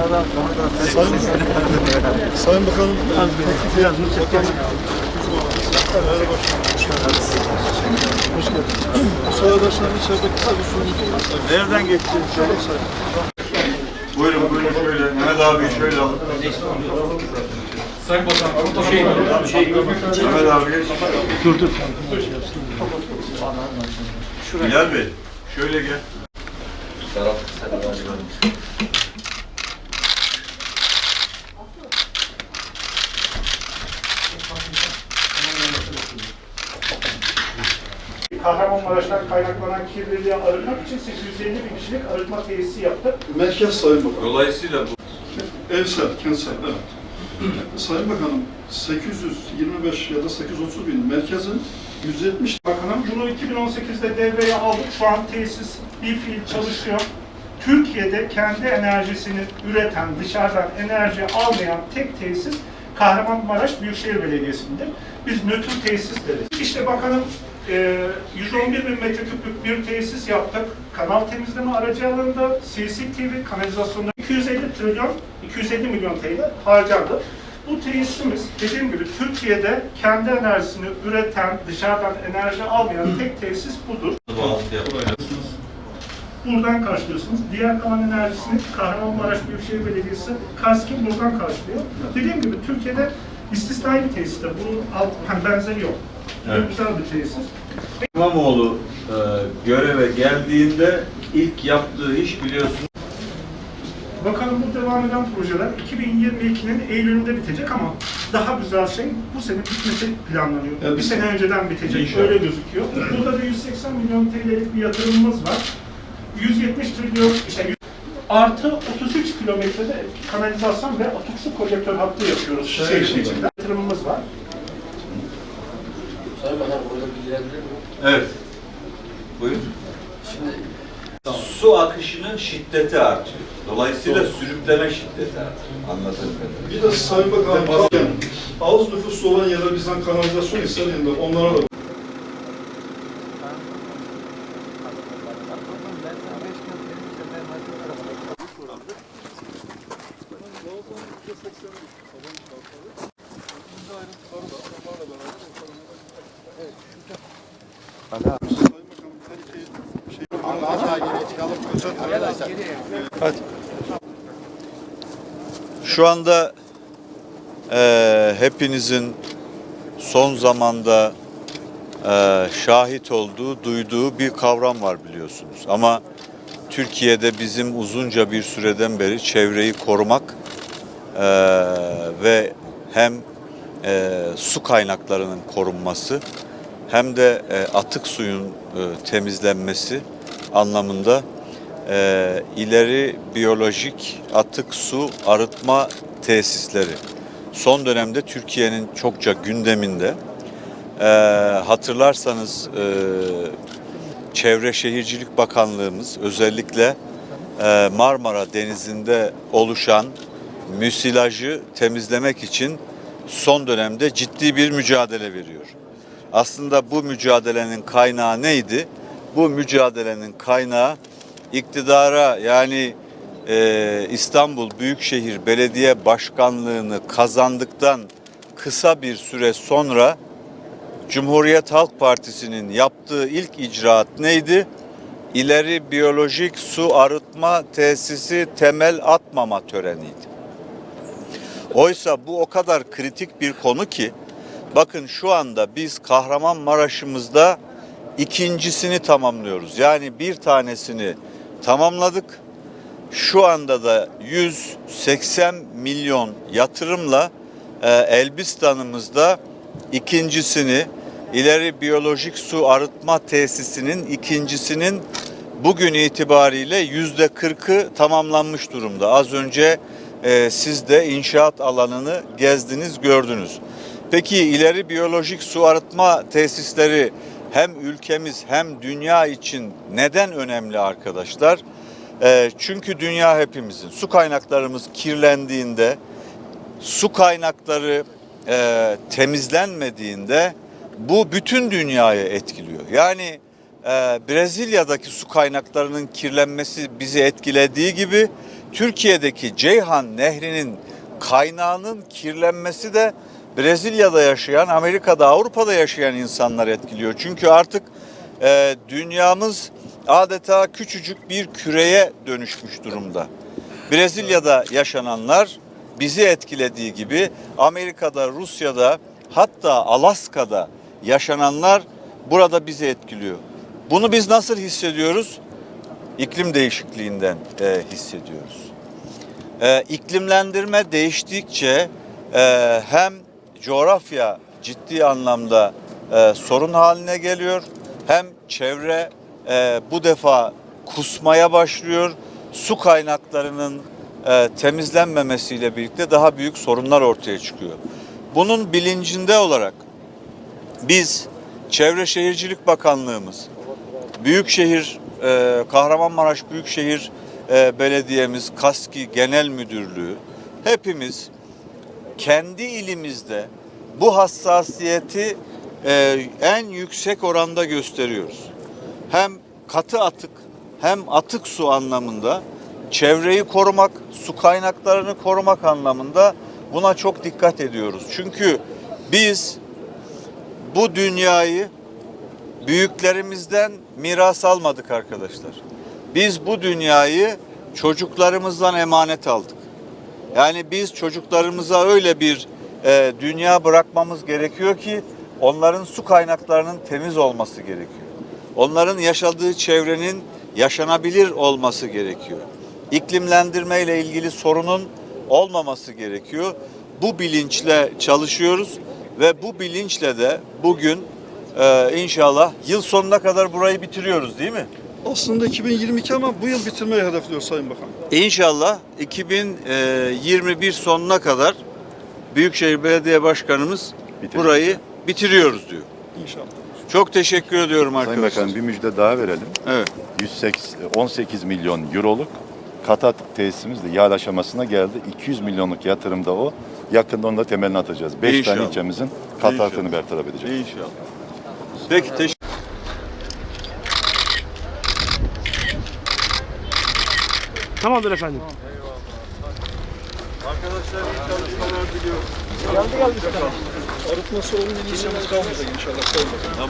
Sayın, Sayın Bakanım, yazmış. Merhaba başkanım. Hoş geldiniz. Hoş geldiniz. Müsaade edersen içeride kısa bir sunum. Nereden geçtiniz? Buyurun buyurun şöyle. Mehmet abi şöyle alın. Sayın Bakan, şey, şey, Mehmet abi. Dur dur. Bilal Bey şöyle gel. Kahramanmaraş'tan kaynaklanan kirliliği arıtmak için 850 bin kişilik arıtma tesisi yaptık. Merkez Sayın Bakan. Dolayısıyla bu Evsel, kentsel, evet. Sayın Bakanım, 825 ya da 830 bin merkezin 170 Bakanım bunu 2018'de devreye aldık. Şu an tesis bir fiil çalışıyor. Türkiye'de kendi enerjisini üreten, dışarıdan enerji almayan tek tesis Kahramanmaraş Büyükşehir Belediyesi'nde. Biz nötr tesis deriz. İşte bakanım e, 111 bin metreküplük bir tesis yaptık. Kanal temizleme aracı alanında CCTV kanalizasyonda 250 trilyon, 250 milyon TL harcandı. Bu tesisimiz dediğim gibi Türkiye'de kendi enerjisini üreten, dışarıdan enerji almayan tek tesis budur. Buradan karşılıyorsunuz. Diğer kalan enerjisini Kahramanmaraş Büyükşehir Belediyesi Kaskim buradan karşılıyor. Dediğim gibi Türkiye'de istisnai bir tesis de. Bunun alt, hani benzeri yok. Bir tesis. İmamoğlu e, göreve geldiğinde ilk yaptığı iş biliyorsunuz Bakalım bu devam eden projeler 2022'nin Eylül'ünde bitecek ama daha güzel şey bu sene bitmesi planlanıyor. Evet. Bir sene önceden bitecek. İnşallah. Öyle gözüküyor. Burada da 180 milyon TL'lik bir yatırımımız var. 170 trilyon işte artı 33 kilometrede kanalizasyon ve atık su kolektör hattı yapıyoruz Şey, şehrin içinde. Yatırımımız var. Evet. Buyur. Şimdi Su akışının şiddeti artıyor. Dolayısıyla sürükleme şiddeti artıyor. Kadarıyla. Bir de Sayın Bakanım, bakın, az nüfuslu olan yerler bizden kanalizasyon istediğinde onlara da Şu anda eee, hepinizin son zamanda eee, şahit olduğu, duyduğu bir kavram var biliyorsunuz. Ama Türkiye'de bizim uzunca bir süreden beri çevreyi korumak eee, ve hem eee, su kaynaklarının korunması hem de eee, atık suyun eee, temizlenmesi anlamında eee, ileri biyolojik atık su arıtma tesisleri son dönemde Türkiye'nin çokça gündeminde. Hatırlarsanız Çevre Şehircilik Bakanlığımız özellikle Marmara Denizi'nde oluşan müsilajı temizlemek için son dönemde ciddi bir mücadele veriyor. Aslında bu mücadelenin kaynağı neydi? Bu mücadelenin kaynağı iktidara yani e, İstanbul Büyükşehir Belediye Başkanlığını kazandıktan kısa bir süre sonra Cumhuriyet Halk Partisi'nin yaptığı ilk icraat neydi? İleri biyolojik su arıtma tesisi temel atmama töreniydi. Oysa bu o kadar kritik bir konu ki bakın şu anda biz Kahramanmaraş'ımızda ikincisini tamamlıyoruz. Yani bir tanesini tamamladık. Şu anda da 180 milyon yatırımla e, Elbistan'ımızda ikincisini ileri biyolojik su arıtma tesisinin ikincisinin bugün itibariyle yüzde 40'ı tamamlanmış durumda. Az önce e, siz de inşaat alanını gezdiniz, gördünüz. Peki ileri biyolojik su arıtma tesisleri hem ülkemiz hem dünya için neden önemli arkadaşlar? E, çünkü dünya hepimizin. Su kaynaklarımız kirlendiğinde, su kaynakları e, temizlenmediğinde bu bütün dünyayı etkiliyor. Yani e, Brezilya'daki su kaynaklarının kirlenmesi bizi etkilediği gibi Türkiye'deki Ceyhan Nehri'nin kaynağının kirlenmesi de Brezilya'da yaşayan, Amerika'da, Avrupa'da yaşayan insanlar etkiliyor. Çünkü artık e, dünyamız adeta küçücük bir küreye dönüşmüş durumda. Brezilya'da yaşananlar bizi etkilediği gibi Amerika'da, Rusya'da hatta Alaska'da yaşananlar burada bizi etkiliyor. Bunu biz nasıl hissediyoruz? İklim değişikliğinden e, hissediyoruz. E, iklimlendirme değiştikçe e, hem coğrafya ciddi anlamda e, sorun haline geliyor hem çevre e, bu defa kusmaya başlıyor. Su kaynaklarının e, temizlenmemesiyle birlikte daha büyük sorunlar ortaya çıkıyor. Bunun bilincinde olarak biz Çevre Şehircilik Bakanlığımız, Büyükşehir, e, Kahramanmaraş Büyükşehir e, Belediyemiz, KASKİ Genel Müdürlüğü hepimiz kendi ilimizde bu hassasiyeti e, en yüksek oranda gösteriyoruz. Hem katı atık hem atık su anlamında çevreyi korumak, su kaynaklarını korumak anlamında buna çok dikkat ediyoruz. Çünkü biz bu dünyayı büyüklerimizden miras almadık arkadaşlar. Biz bu dünyayı çocuklarımızdan emanet aldık. Yani biz çocuklarımıza öyle bir e, dünya bırakmamız gerekiyor ki onların su kaynaklarının temiz olması gerekiyor. Onların yaşadığı çevrenin yaşanabilir olması gerekiyor. İklimlendirme ile ilgili sorunun olmaması gerekiyor. Bu bilinçle çalışıyoruz ve bu bilinçle de bugün e, inşallah yıl sonuna kadar burayı bitiriyoruz değil mi? Aslında 2022 ama bu yıl bitirmeyi hedefliyor Sayın Bakan. İnşallah 2021 sonuna kadar Büyükşehir Belediye Başkanımız Bitirecek. burayı bitiriyoruz diyor. İnşallah. Çok teşekkür ediyorum Sayın arkadaşlar. Bakan bir müjde daha verelim. Evet. 108, 18 milyon euroluk Katat tesisimiz de yağ aşamasına geldi. 200 milyonluk yatırım da o. Yakında onu da temelini atacağız. 5 İnşallah. tane ilçemizin katatını İnşallah. bertaraf edeceğiz. İnşallah. Peki teşekkür Tamamdır efendim. Arkadaşlar iyi çalışmalar diliyorum. Arıtması olmayan ilçemiz kalmayacak inşallah Bakan.